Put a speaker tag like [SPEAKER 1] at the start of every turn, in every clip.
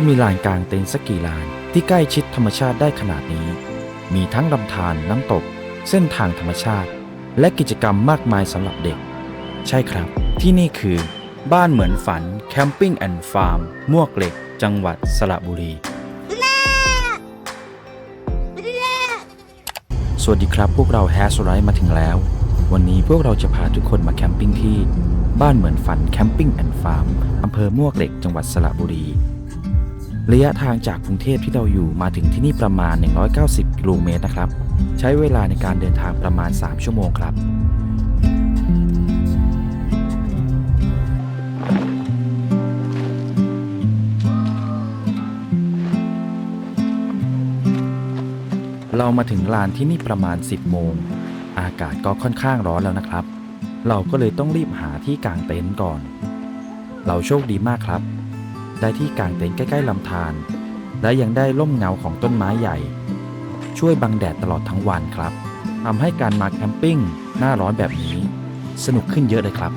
[SPEAKER 1] จะมีลานกลางเต็นท์สักกี่ลานที่ใกล้ชิดธรรมชาติได้ขนาดนี้ มีทั้งลำธารน้ำตก เส้นทางธรรมชาติ และกิจกรรมมากมายสำหรับเด็ก ใช่ครับ ที่นี่คือ บ้านเหมือนฝันแคมปิ้งแอนด์ฟาร์มมวกเหล็ก จังหวัดสระบุรี สวัสดีครับพวกเราแฮสไรมาถึงแล้ว วันนี้พวกเราจะพาทุกคนมาแคมปิ้งที่ บ้านเหมือนฝันแคมปิ้งแอนด์ฟาร์มอำเภอมวกเหล็กจังหวัดสระบุรี ระยะทางจากกรุงเทพที่เราอยู่มาถึงที่นี่ประมาณ 190 กิโลเมตรนะครับ ใช้เวลาในการเดินทางประมาณ 3 ชั่วโมงครับเรามาถึงลานที่นี่ประมาณ 10 โมง อากาศก็ค่อนข้างร้อนแล้วนะครับ เราก็เลยต้องรีบหาที่กางเต็นท์ก่อน เราโชคดีมากครับ ได้ที่กางเต็นท์ใกล้ๆลำธารและยังได้ร่มเงาของต้นไม้ใหญ่ ช่วยบังแดดตลอดทั้งวันครับทำให้การมาแคมปิ้งหน้าร้อนแบบนี้ สนุกขึ้นเยอะเลยครับ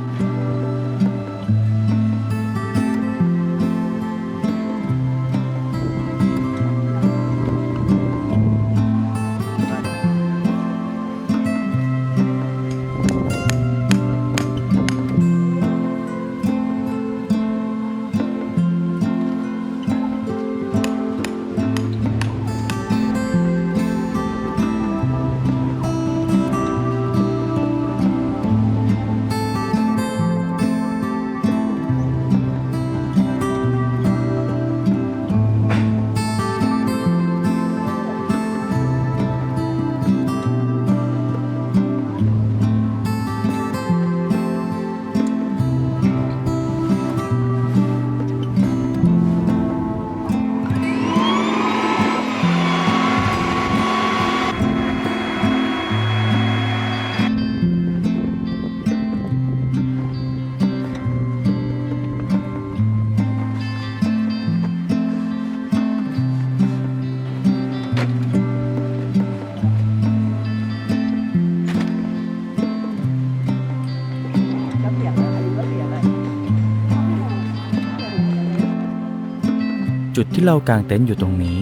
[SPEAKER 1] จุดที่เรากางเต็นท์อยู่ตรงนี้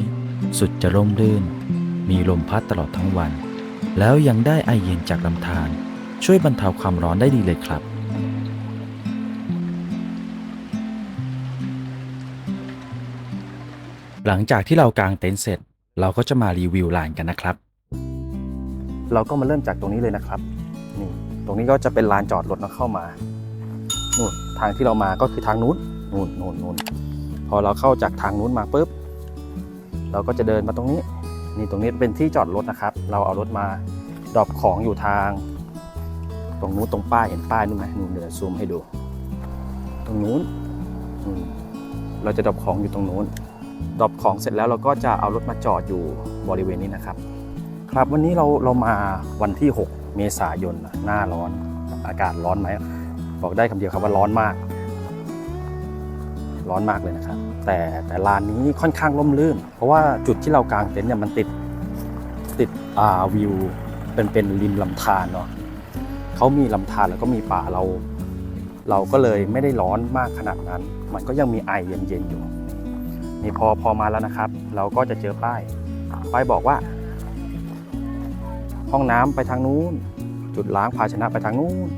[SPEAKER 1] สุดจะร่มรื่น มีลมพัดตลอดทั้งวัน แล้วยังได้ไอเย็นจากลำธารช่วยบรรเทาความร้อนได้ดีเลยครับ หลังจากที่เรากางเต็นท์เสร็จ เราก็จะมารีวิวลานกันนะครับ เราก็มาเริ่มจากตรงนี้เลยนะครับนี่ตรงนี้ก็จะเป็นลานจอดรถนะเข้ามานู่นทางที่เรามาก็คือทางนู้นนู่นนู่นนู่น พอเราเข้าจากทางนู้นมาปุ๊บ เราก็จะเดินมาตรงนี้ นี่ตรงนี้เป็นที่จอดรถนะครับ เราเอารถมาดรอปของอยู่ทาง ตรงนู้นตรงป้ายเห็นป้ายนู่นไหมนู่นเดี๋ยวซูมให้ดู ตรงนู้นเราจะดรอปของอยู่ตรงนู้นดรอปของเสร็จแล้วเราก็จะเอารถมาจอดอยู่บริเวณนี้นะครับ ครับวันนี้เราเรามาวันที่ 6 เมษายนหน้าร้อนอากาศร้อนไหมบอกได้คำเดียวครับว่าร้อนมาก ร้อนมากเลยนะครับ แต่แต่ลานนี้ค่อนข้างร่มรื่น เพราะว่าจุดที่เรากางเต็นท์เนี่ยมันติดติดอ่าวิวเป็นเป็นริมลำธารเนาะเขามีลำธารแล้วก็มีป่าเรา เราก็เลยไม่ได้ร้อนมากขนาดนั้น มันก็ยังมีไอเย็นๆอยู่นี่พอพอมาแล้วนะครับ เราก็จะเจอป้าย ป้ายบอกว่า ห้องน้ำไปทางนู้น จุดล้างภาชนะไปทางนู้น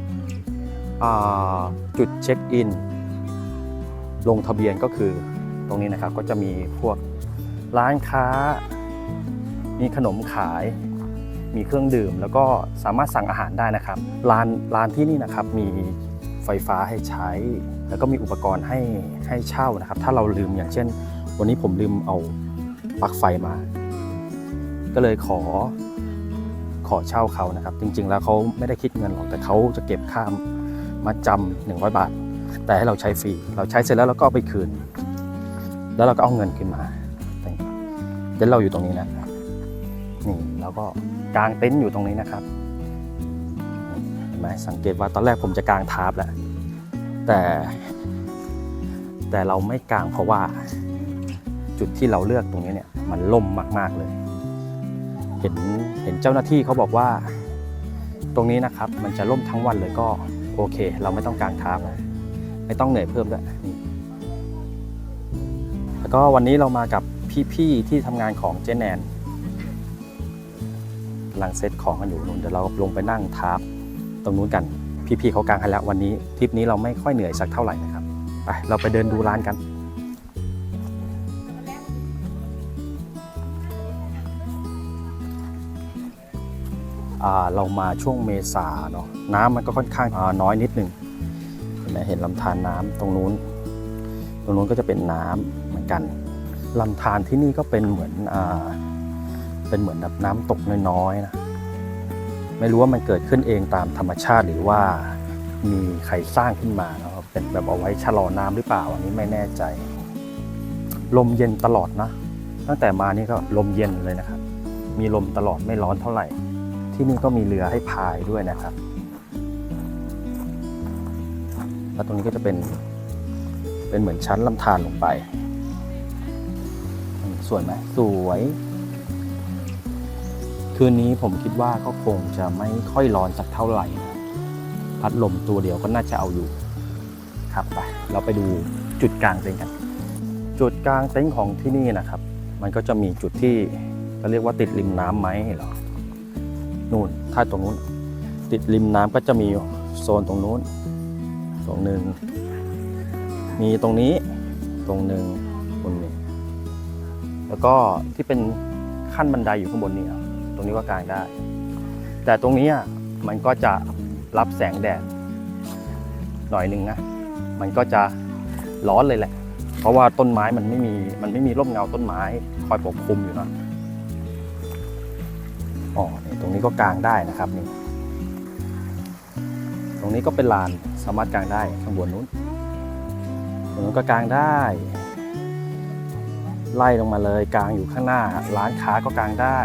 [SPEAKER 1] จุดเช็คอิน ลงทะเบียนก็คือตรงนี้นะครับก็จะมีพวกร้านค้า มีขนมขาย มีเครื่องดื่ม แล้วก็สามารถสั่งอาหารได้นะครับร้านร้านที่นี่นะครับมีไฟฟ้าให้ใช้ แล้วก็มีอุปกรณ์ให้ให้เช่านะครับ ถ้าเราลืมอย่างเช่น วันนี้ผมลืมเอาปลั๊กไฟมา ก็เลยขอขอเช่าเขานะครับ จริงๆ แล้วเขาไม่ได้คิดเงินหรอกแต่เขาจะเก็บค่ามาจำหนึ่งร้อยบาท แต่ให้เราใช้ฟรี เราใช้เสร็จแล้วเราก็เอาไปคืน แล้วเราก็เอาเงินขึ้นมาเต็นท์เราอยู่ตรงนี้นะนี่แล้วก็กางเต็นท์อยู่ตรงนี้นะครับเห็นไหมสังเกตว่าตอนแรกผมจะกางทาร์ปแหละแต่ แต่เราไม่กางเพราะว่า จุดที่เราเลือกตรงนี้เนี่ยมันล่มมาก ๆเลย เห็นเห็นเจ้าหน้าที่เขาบอกว่า ตรงนี้นะครับมันจะล่มทั้งวันเลยก็โอเค เราไม่ต้องกางทาร์ปนะ ไม่ต้องเหนื่อยเพิ่มด้วยนี่แล้วก็วันนี้เรามากับพี่ๆที่ทำงานของเจแนนกำลังเซตของกันอยู่นู่นเดี๋ยวเราลงไปนั่งทับตรงนู้นกัน พี่ๆเขากางให้แล้ววันนี้ทริปนี้เราไม่ค่อยเหนื่อยสักเท่าไหร่นะครับไปเราไปเดินดูร้านกันอ่าเรามาช่วงเมษาเนาะน้ำมันก็ค่อนข้างอ่าน้อยนิดนึง ไหมเห็นลำธารน้ำตรงนู้น ตรงนู้นก็จะเป็นน้ำเหมือนกันลำธารที่นี่ก็เป็นเหมือนอ่าเป็นเหมือนแบบน้ำตกน้อยๆนะไม่รู้ว่ามันเกิดขึ้นเองตามธรรมชาติหรือว่ามีใครสร้างขึ้นมาเนาะเป็นแบบเอาไว้ชะลอน้ำหรือเปล่าอันนี้ไม่แน่ใจ ลมเย็นตลอดนะ ตั้งแต่มานี่ก็ลมเย็นเลยนะครับ มีลมตลอดไม่ร้อนเท่าไหร่ ที่นี่ก็มีเรือให้พายด้วยนะครับ แล้วตรงนี้ก็จะเป็น เป็นเหมือนชั้นลำธารลงไป สวยไหมสวย คืนนี้ผมคิดว่าก็คงจะไม่ค่อยร้อนสักเท่าไหร่นะพัดลมตัวเดียวก็น่าจะเอาอยู่ ครับไป เราไปดูจุดกลางเต็นท์กัน จุดกลางเต็นท์ของที่นี่นะครับ มันก็จะมีจุดที่เขาเรียกว่าติดริมน้ำไหมเหรอนู่นถ้าตรงนู้น ติดริมน้ำก็จะมีโซนตรงนู้น ตรงหนึ่งมีตรงนี้ตรงหนึ่งบนนี้แล้วก็ที่เป็นขั้นบันไดอยู่ข้างบนนี่ตรงนี้ก็กางได้ แต่ตรงนี้อะมันก็จะรับแสงแดดหน่อยหนึ่งนะมันก็จะร้อนเลยแหละ เพราะว่าต้นไม้มันไม่มีมันไม่มีร่มเงาต้นไม้คอยปกคลุมอยู่นะอ๋อนี่ตรงนี้ก็กางได้นะครับนี่ ตรงนี้ก็เป็นลานสามารถกางได้ข้างบนนู้นตรงนู้นก็กางได้ ไล่ลงมาเลยกางอยู่ข้างหน้า ร้านค้าก็กางได้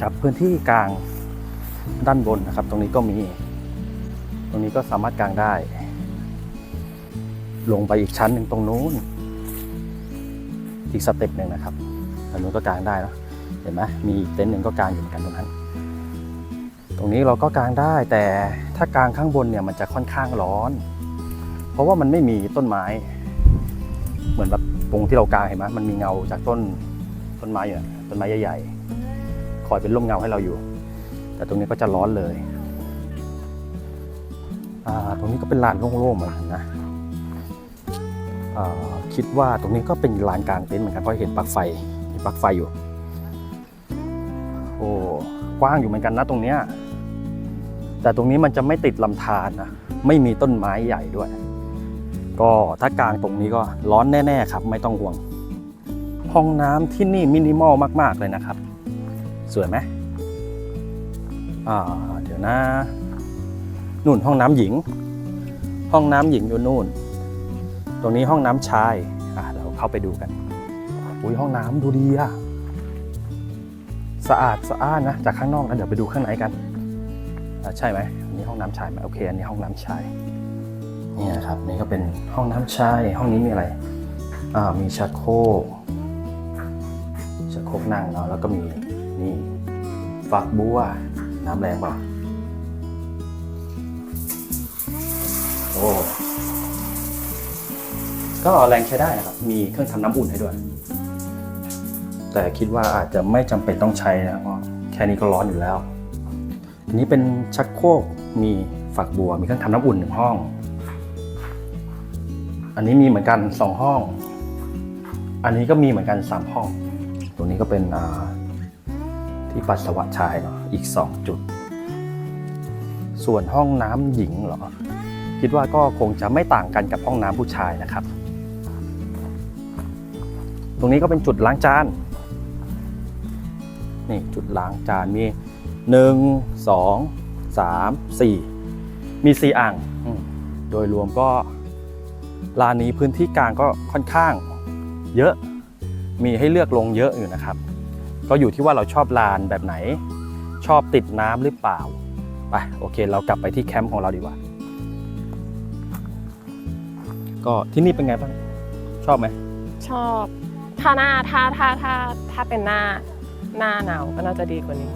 [SPEAKER 1] ครับพื้นที่กลางด้านบนนะครับ ตรงนี้ก็มี ตรงนี้ก็สามารถกางได้ ลงไปอีกชั้นหนึ่งตรงนู้น อีกสเต็ปหนึ่งนะครับอันนู้นก็กางได้นะเห็นไหมมีอีกเต็นท์หนึ่งก็กางอยู่เหมือนกันตรงนั้น ตรงนี้เราก็กางได้แต่ถ้ากางข้างบนเนี่ยมันจะค่อนข้างร้อน เพราะว่ามันไม่มีต้นไม้ เหมือนแบบตรงที่เรากางเห็นไหมมันมีเงาจากต้นต้นไม้อยู่ต้นไม้ใหญ่ๆคอยเป็นร่มเงาให้เราอยู่ แต่ตรงนี้ก็จะร้อนเลยอ่าตรงนี้ก็เป็นลานโล่งๆเหมือนนะคิดว่าตรงนี้ก็เป็นลานกลางเต็นท์เหมือนกันเพราะเห็นปลั๊กไฟมีปลั๊กไฟอยู่ โอ้กว้างอยู่เหมือนกันนะตรงเนี้ย แต่ตรงนี้มันจะไม่ติดลำธารนะไม่มีต้นไม้ใหญ่ด้วย ก็ถ้ากลางตรงนี้ก็ร้อนแน่ ๆ ครับ ไม่ต้องห่วง ห้องน้ำที่นี่มินิมอลมาก ๆ เลยนะครับ สวยไหมอ่าเดี๋ยวนะนู่นห้องน้ำหญิง ห้องน้ำหญิงอยู่นู่น ตรงนี้ห้องน้ำชายอะเราเข้าไปดูกันอุ้ยห้องน้ำดูดีอะสะอาดสะอ้านนะจากข้างนอกนะเดี๋ยวไปดูข้างในกัน ใช่ไหมอันนี้ห้องน้ำชายไหมโอเคอันนี้ห้องน้ำชายนี่นะครับนี่ก็เป็นห้องน้ำชายห้องนี้มีอะไรอ่ามีชักโครกชักโครกนั่งเนาะแล้วก็มีนี่ฝักบัวน้ำแรงเปล่าโอ้ก็แรงใช้ได้นะครับ มีเครื่องทำน้ำอุ่นให้ด้วย แต่คิดว่าอาจจะไม่จำเป็นต้องใช้นะเพราะแค่นี้ก็ร้อนอยู่แล้ว อันนี้เป็นชักโครกมีฝักบัวมีเครื่องทำน้ำอุ่นหนึ่งห้อง อันนี้มีเหมือนกันสองห้อง อันนี้ก็มีเหมือนกันสามห้อง ตรงนี้ก็เป็นที่ปัสสาวะชายเนาะอีกสองจุด ส่วนห้องน้ำหญิงเหรอ คิดว่าก็คงจะไม่ต่างกันกับห้องน้ำผู้ชายนะครับ ตรงนี้ก็เป็นจุดล้างจานนี่จุดล้างจานมี หนึ่งสองสามสี่มีสี่อ่าง โดยรวมก็ลานนี้พื้นที่กลางก็ค่อนข้างเยอะมีให้เลือกลงเยอะอยู่นะครับ ก็อยู่ที่ว่าเราชอบลานแบบไหน ชอบติดน้ำหรือเปล่าไปโอเค เรากลับไปที่แคมป์ของเราดีกว่า ก็ที่นี่เป็นไงบ้าง ชอบไหม
[SPEAKER 2] ชอบ ถ้าหน้าถ้าถ้าถ้าถ้าเป็นหน้าหน้าหนาวก็น่าจะดีกว่านี้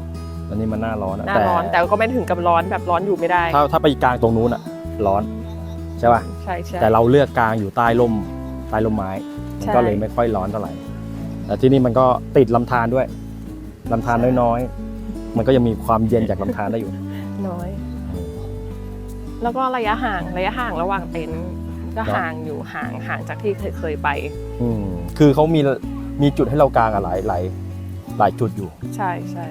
[SPEAKER 1] ตอนนี้มันหน้าร้อนอะ
[SPEAKER 2] หน้าร้อนแต่ก็ไม่ถึงกับร้อนแบบร้อนอยู่ไม่ได้
[SPEAKER 1] ถ้าถ้าไปกลางตรงนู้นอะร้อนใช่ป่ะ
[SPEAKER 2] ใช่ใช่
[SPEAKER 1] แต่เราเลือกกลางอยู่ใต้ร่มต้ร่มไม้มัน
[SPEAKER 2] ใช่
[SPEAKER 1] ก็เลยไม่ค่อยร้อนเท่าไหร่แต่ที่นี่มันก็ติดลำธารด้วยลำธารน้อยๆ มันก็ยังมีความเย็นจากลำธารได้อยู่
[SPEAKER 2] น้อย แล้วก็ระยะห่างระยะห่างระหว่างเต็นท์ก็
[SPEAKER 1] เนอะ
[SPEAKER 2] ห่างอยู่ห่างห่างจากที่เคยเคยไป
[SPEAKER 1] อืมคือเขามีมีจุดให้เรากางอะหลายหลายหลายจุดอยู่
[SPEAKER 2] ใช่ใช่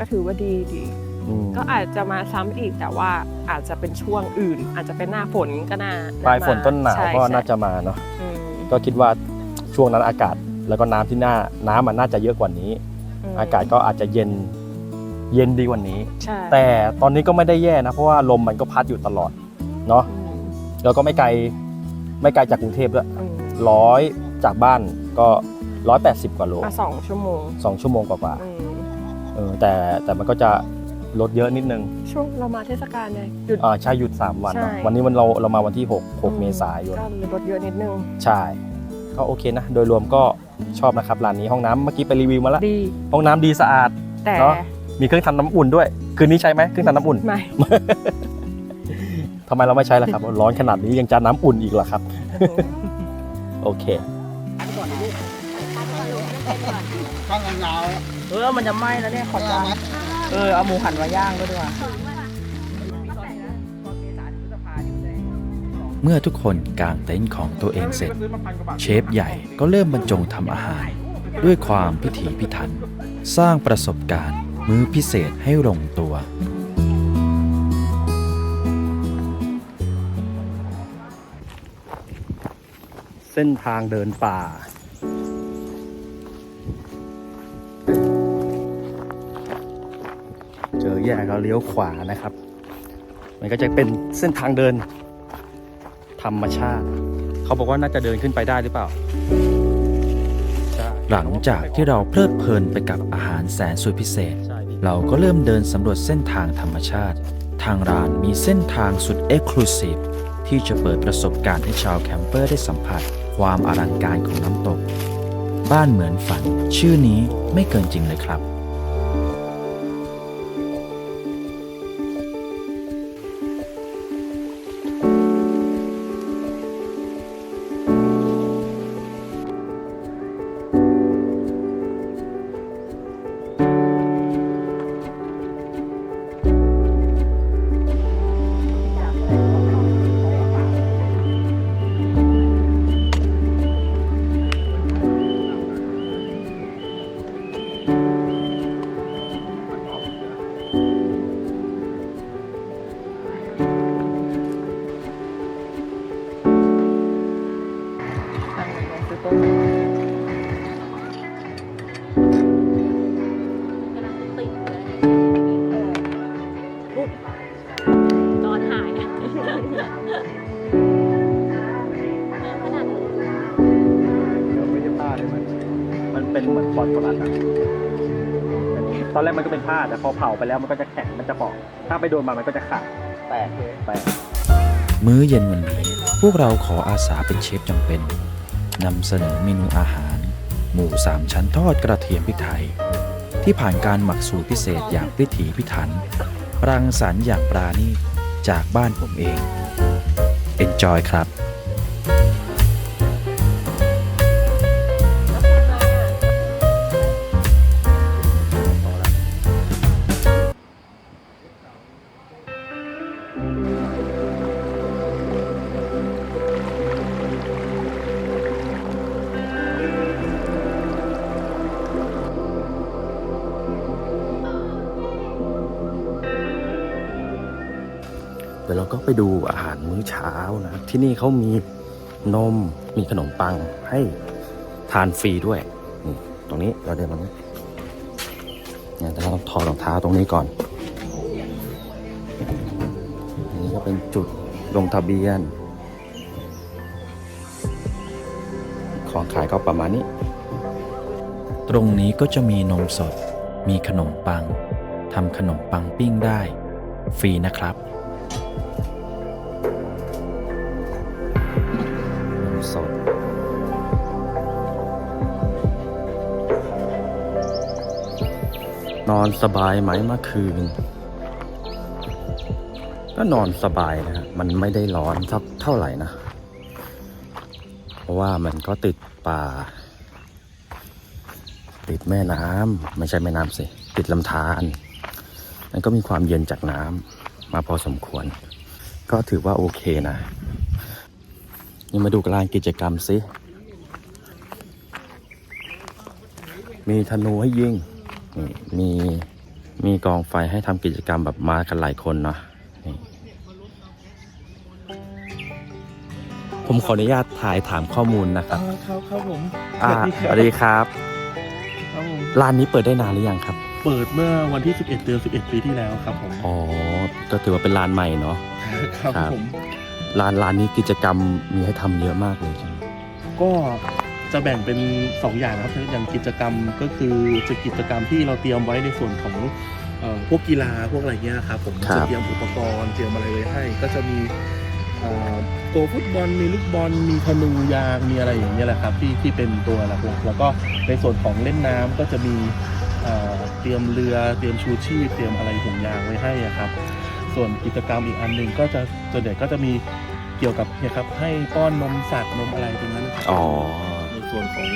[SPEAKER 2] ก็ถือว่าดีดี
[SPEAKER 1] อืม
[SPEAKER 2] ก็อาจจะมาซ้ำอีกแต่ว่าอาจจะเป็นช่วงอื่น อาจจะเป็นหน้าฝนก็น่า
[SPEAKER 1] ปลายฝนต้นหนาว
[SPEAKER 2] ใช่
[SPEAKER 1] ก็
[SPEAKER 2] ใช่
[SPEAKER 1] น่าจะมาเนาะ
[SPEAKER 2] อืม
[SPEAKER 1] ก็คิดว่าช่วงนั้นอากาศแล้วก็น้ำที่หน้าน้ำมันน่าจะเยอะกว่านี้
[SPEAKER 2] ม
[SPEAKER 1] อากาศก็อาจจะเย็นเย็นดีกว่านี้
[SPEAKER 2] ใช่
[SPEAKER 1] แต่ตอนนี้ก็ไม่ได้แย่นะเพราะว่าลมมันก็พัดอยู่ตลอดเนาะ
[SPEAKER 2] อืม
[SPEAKER 1] แล้วก็ไม่ไกลไม่ไกลจากกรุงเทพด้วย
[SPEAKER 2] อืม
[SPEAKER 1] ร้อยจากบ้านก็ร้อยแปดสิบกว่าโล
[SPEAKER 2] มาสองชั่วโมง
[SPEAKER 1] สองชั่วโมงกว่า
[SPEAKER 2] อืม
[SPEAKER 1] ๆ เออแต่แต่มันก็จะลดเยอะนิดนึง
[SPEAKER 2] ช่วงเรามาเทศกาลไงหยุด
[SPEAKER 1] อ่าใช่หยุด 3 วันเนอะ
[SPEAKER 2] ใช่
[SPEAKER 1] วันนี้มันเราเรามาวันที่ 6 6 เมษายน
[SPEAKER 2] ก็เลยลดเยอะนิดนึง
[SPEAKER 1] ใช่ ก็โอเคนะ โดยรวมก็ชอบนะครับร้านนี้ห้องน้ำเมื่อกี้ไปรีวิวมาแล้ว
[SPEAKER 2] ดี
[SPEAKER 1] ห้องน้ำดีสะอาด
[SPEAKER 2] แต่
[SPEAKER 1] เนอะ มีเครื่องทำน้ำอุ่นด้วย คืนนี้ใช้ไหมเครื่องทำน้ำอุ่น
[SPEAKER 2] ไม่
[SPEAKER 1] ทำไมเราไม่ใช้ล่ะครับ ร้อนขนาดนี้ยังจะน้ำอุ่นอีกเหรอครับ โอเค
[SPEAKER 3] ข้างยาว
[SPEAKER 4] เออมันจะไหม้แล้วเนี่ยขอจานเออเอาหมูหันมาย่างด้วยดีกว่า
[SPEAKER 5] เมื่อทุกคนกางเต็นท์ของตัวเองเสร็จ เชฟใหญ่ก็เริ่มบรรจงทำอาหาร ด้วยความพิถีพิถัน สร้างประสบการณ์ มื้อพิเศษให้ลงตัว
[SPEAKER 1] เส้นทางเดินป่า เจอแยกก็เลี้ยวขวานะครับ มันก็จะเป็นเส้นทางเดิน ธรรมชาติ เขาบอกว่าน่าจะเดินขึ้นไปได้หรือเปล่าใช่
[SPEAKER 5] หลังจากที่เราเพลิดเพลินไปกับอาหารแสนสุดพิเศษ
[SPEAKER 1] ใช่พี่
[SPEAKER 5] เราก็เริ่มเดินสำรวจเส้นทางธรรมชาติ ทางร้านมีเส้นทางสุดเอ็กซ์คลูซีฟที่จะเปิดประสบการณ์ให้ชาวแคมเปอร์ได้สัมผัส ความอลังการของน้ำตก บ้านเหมือนฝัน ชื่อนี้ไม่เกินจริงเลยครับ
[SPEAKER 1] เป็นเหมือนฟอนต์โบราณอะตอนแรกมันก็เป็นผ้าแต่พอเผาไปแล้วมันก็จะแข็งมันจะเปอกถ้าไปโดนมันมันก็จะขาดแตกแตก
[SPEAKER 5] มื้อเย็นวันนี้พวกเราขออาสาเป็นเชฟจำเป็นนำเสนอเมนูอาหาร หมูสามชั้นทอดกระเทียมพริกไทย ที่ผ่านการหมักสูตรพิเศษอย่างพิถีพิถัน รังสรรค์อย่างปราณีตจากบ้านผมเอง Enjoy ครับ
[SPEAKER 1] เดี๋ยวเราก็ไปดูอาหารมื้อเช้านะครับที่นี่เขามีนมมีขนมปังให้ทานฟรีด้วยนี่ตรงนี้เราเดินมานี้เนี่ยแต่เราต้องถอดรองเท้าตรงนี้ก่อนอนนี้ก็เป็นจุดลงทะเบียน ของขายก็ประมาณนี้
[SPEAKER 5] ตรงนี้ก็จะมีนมสด มีขนมปังทำขนมปังปิ้งได้ ฟรีนะครับ
[SPEAKER 1] นอนสบายไหมเมื่อคืน ก็นอนสบายนะมันไม่ได้ร้อนสักเท่าไหร่นะ เพราะว่ามันก็ติดป่า ติดแม่น้ำไม่ใช่แม่น้ำสิ ติดลำธารมันก็มีความเย็นจากน้ำมาพอสมควร ก็ถือว่าโอเคนะนี่มาดูลานกิจกรรมสิ มีธนูให้ยิง นี่มีมีกองไฟให้ทำกิจกรรมแบบมากันหลายคนเนาะนี่ผมขออนุญาตถ่ายถามข้อมูลนะครับ
[SPEAKER 6] ครับครับผม
[SPEAKER 1] อ่าสวัสดีครับ
[SPEAKER 6] ครับผม
[SPEAKER 1] ร้านนี้เปิดได้นานหรือยังครับ
[SPEAKER 6] เปิดเมื่อวันที่ 11 เดือน 11 ปีที่แล้วครับผม
[SPEAKER 1] อ๋อก็ถือว่าเป็นร้านใหม่เนาะ
[SPEAKER 6] ครับ
[SPEAKER 1] ครับ
[SPEAKER 6] ผม
[SPEAKER 1] ร้านร้านนี้กิจกรรมมีให้ทำเยอะมากเลยใช่ไหม
[SPEAKER 6] ก็ จะแบ่งเป็น 2 อย่างนะครับอย่างกิจกรรมก็คือจะกิจกรรมที่เราเตรียมไว้ในส่วนของเอ่อพวกกีฬาพวกอะไรเงี้ยครับผมจะเตรียมอุปกรณ์เตรียมอะไรไว้ให้ ก็จะมีเอ่อตัวฟุตบอลมีลูกบอลมีธนูยางมีอะไรอย่างเงี้ยแหละครับที่ที่เป็นตัวหลักๆแล้วก็ในส่วนของเล่นน้ำก็จะมีเอ่อเตรียมเรือเตรียมชูชีพเตรียมอะไรห่วงยางไว้ให้อะครับ ส่วนกิจกรรมอีกอันหนึ่งก็จะส่วนใหญ่ก็จะมีเกี่ยวกับเนี่ยครับให้ป้อนนมสัตว์นมอะไรตรงนั้นนะครับ
[SPEAKER 1] อ๋อ
[SPEAKER 6] ใน ส่วนของ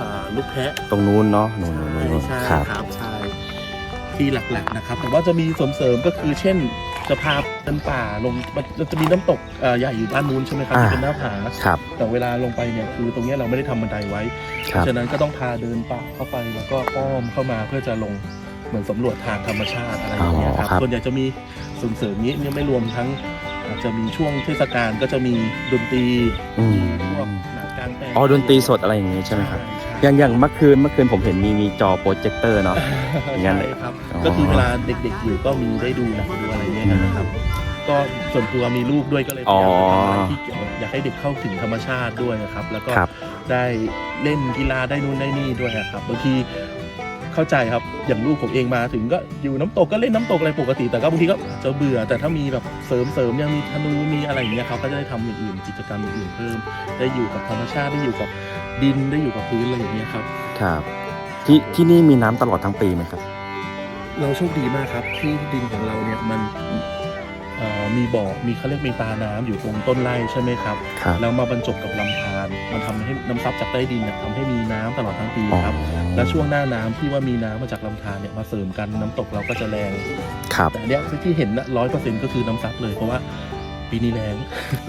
[SPEAKER 6] อ่าลูกแพะ
[SPEAKER 1] ตรงนู้นเนาะนู่นนู่น
[SPEAKER 6] ใช่
[SPEAKER 1] นู่น
[SPEAKER 6] ใช่
[SPEAKER 1] ครับ
[SPEAKER 6] ครับใช่ที่หลักๆนะครับ แต่ว่าจะมีเสริมๆก็คือเช่นจะพาเดินป่าลงมันจะมีน้ำตกเอ่อใหญ่อยู่ด้านนู้นใช่ไหมครับ
[SPEAKER 1] อ่า
[SPEAKER 6] ที่เป็นหน้าผา
[SPEAKER 1] ครับ
[SPEAKER 6] แต่เวลาลงไปเนี่ยคือตรงเนี้ยเราไม่ได้ทำบันไดไว้
[SPEAKER 1] ครับ
[SPEAKER 6] ฉะนั้นก็ต้องพาเดินป่าเข้าไปแล้วก็อ้อมเข้ามาเพื่อจะลงเหมือนสำรวจทางธรรมชาติอะไรอย่างเงี้ยครับ
[SPEAKER 1] อ๋อครับ
[SPEAKER 6] ส่วนใหญ่จะมีส่งเสริมนี้ยังไม่รวมทั้ง อาจจะมีช่วงเทศกาลก็จะมีดนตรี แปลง
[SPEAKER 1] อ๋อดนตรีสดอะไรอย่างงี้ใช่ไหมครับ
[SPEAKER 6] ใช่
[SPEAKER 1] อย่างอย่างเมื่อคืนเมื่อคืนผมเห็นมีมีจอโปรเจคเตอร์เนาะ อย่างนั้นเลย
[SPEAKER 6] ใช่ครับ
[SPEAKER 1] อ๋อ
[SPEAKER 6] ก็คือเวลาเด็กๆอยู่ก็มีได้ดูหนังดูอะไรเงี้ยกันนะครับ ก็ส่วนตัวมีลูกด้วยก็เลยพยายามจะทำอะไรที่เกี่ยวกับอยากให้เด็กเข้าถึงธรรมชาติด้วยนะครับ แล้วก็
[SPEAKER 1] ครับ
[SPEAKER 6] ได้เล่นกีฬาได้นู่นได้นี่ด้วยนะครับบางที เข้าใจครับอย่างลูกผมเองมาถึงก็อยู่น้ำตกก็เล่นน้ำตกอะไรปกติ แต่ก็บางทีก็จะเบื่อแต่ถ้ามีแบบเสริมเสริมๆยังมีธนูมีอะไรอย่างเงี้ยครับก็จะได้ทำอย่างอื่นกิจกรรมอย่างอื่นเพิ่ม ได้อยู่กับธรรมชาติได้อยู่กับดินได้อยู่กับพื้นอะไรอย่างเงี้ยครับ
[SPEAKER 1] ครับที่ที่นี่มีน้ำตลอดทั้งปีไหมครับ
[SPEAKER 6] เราโชคดีมากครับที่ดินของเราเนี่ยมันเอ่อ มีบ่อมีเขาเรียกมีตาน้ำอยู่ตรงต้นไร่ใช่ไหมครับ
[SPEAKER 1] ครับ
[SPEAKER 6] แล้วมาบรรจบกับลำธารมันทำให้น้ำซับจากใต้ดินเนี่ยทำให้มีน้ำตลอดทั้งปี
[SPEAKER 1] อ๋อ
[SPEAKER 6] ครับ และช่วงหน้าน้ำที่ว่ามีน้ำมาจากลำธารเนี่ยมาเสริมกันน้ำตกเราก็จะแรง
[SPEAKER 1] ครับ
[SPEAKER 6] แต่อันเนี้ยที่เห็นร้อยเปอร์เซ็นต์ก็คือน้ำซับเลยเพราะว่าปีนี้แรง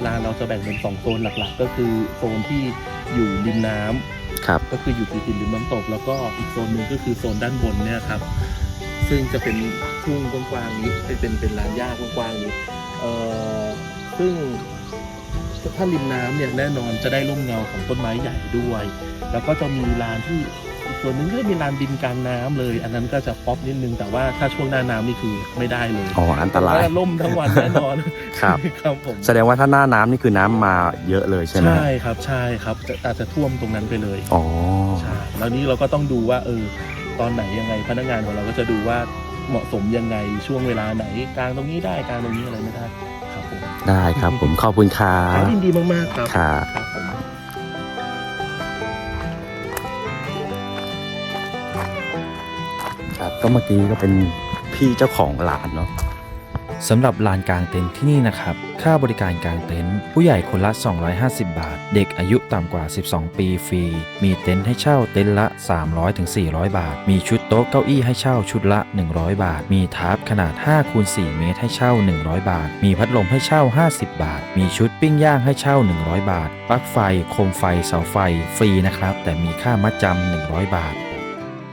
[SPEAKER 6] ลานเราจะแบ่งเป็นสองโซนหลักๆ ก็คือโซนที่อยู่ริมน้ำ
[SPEAKER 1] ครับ
[SPEAKER 6] ก็คืออยู่ติดติดริมน้ำตก แล้วก็อีกโซนหนึ่งก็คือโซนด้านบนเนี่ยครับ ซึ่งจะเป็นทุ่งกว้างๆนี้เป็นเป็นเป็นลานหญ้ากว้างๆนี้เอ่อซึ่งถ้าริมน้ำเนี่ยแน่นอนจะได้ร่มเงาของต้นไม้ใหญ่ด้วย แล้วก็จะมีลานที่อีกส่วนหนึงก็จะมีลานดินกลางน้ำเลย อันนั้นก็จะป๊อปนิดนึงแต่ว่าถ้าช่วงหน้าน้ำนี่คือไม่ได้เลย
[SPEAKER 1] อ๋ออันตราย
[SPEAKER 6] ว่าล่มทั้งวันแน่นอน
[SPEAKER 1] ครับ
[SPEAKER 6] ครับผม
[SPEAKER 1] แสดงว่าถ้าหน้าน้ำนี่คือน้ำมาเยอะเลยใช่ไหม
[SPEAKER 6] ใช่ครับใช่ครับจะอาจจะท่วมตรงนั้นไปเลย
[SPEAKER 1] อ๋อ
[SPEAKER 6] ใช่แล้วนี้เราก็ต้องดูว่าเออ ตอนไหนยังไงพนักงานของเราก็จะดูว่าเหมาะสมยังไงช่วงเวลาไหนกลางตรงนี้ได้กลางตรงนี้อะไรไม่ได้ครับผม
[SPEAKER 1] ได้ครับผมขอบคุณครั
[SPEAKER 6] ครับบยินดีมากๆครับ
[SPEAKER 1] ครับ
[SPEAKER 6] ครับผม
[SPEAKER 1] ครับก็เมื่อกี้ก็เป็นพี่เจ้าของร้านเนาะ
[SPEAKER 5] สำหรับลานกลางเต็นท์ที่นี่นะครับ ค่าบริการกลางเต็นท์ผู้ใหญ่คนละ 250 บาท เด็กอายุต่ำกว่า 12 ปีฟรี มีเต็นท์ให้เช่าเต็นท์ละ 300-400 บาท มีชุดโต๊ะเก้าอี้ให้เช่าชุดละ 100 บาท มีทาร์ปขนาด5คูณ4เมตรให้เช่า 100 บาท มีพัดลมให้เช่า 50 บาท มีชุดปิ้งย่างให้เช่า 100 บาท ปลั๊กไฟ โคมไฟ เสาไฟ ฟรีนะครับ แต่มีค่ามัดจำ100 บาท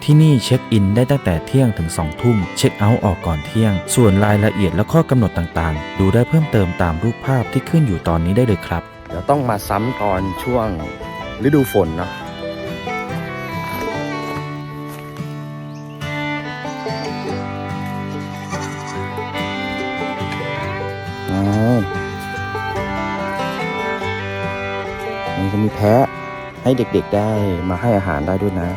[SPEAKER 5] ที่นี่เช็คอินได้ตั้งแต่เที่ยงถึง 2 ทุ่ม เช็คเอาท์ออกก่อนเที่ยง ส่วนรายละเอียดและข้อกำหนดต่างๆ ดูได้เพิ่มเติมตามรูปภาพที่ขึ้นอยู่ตอนนี้ได้เลยครับ
[SPEAKER 1] เดี๋ยวต้องมาซ้ำตอนช่วงฤดูฝนเนาะอ๋อนี่ก็มีแพะให้เด็กๆได้มาให้อาหารได้ด้วยนะ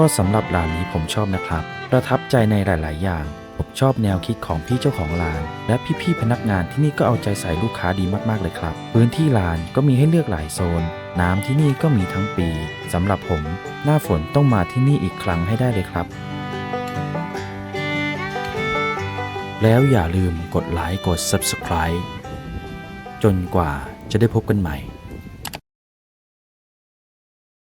[SPEAKER 5] ก็สำหรับร้านนี้ผมชอบนะครับ ประทับใจในหลาย ๆ อย่าง ผมชอบแนวคิดของพี่เจ้าของร้าน และพี่ ๆ พนักงานที่นี่ก็เอาใจใส่ลูกค้าดีมาก ๆ เลยครับ พื้นที่ร้านก็มีให้เลือกหลายโซน น้ำที่นี่ก็มีทั้งปีสำหรับผม หน้าฝนต้องมาที่นี่อีกครั้งให้ได้เลยครับแล้วอย่าลืมกดไลค์กด Subscribe จนกว่าจะได้พบกันใหม่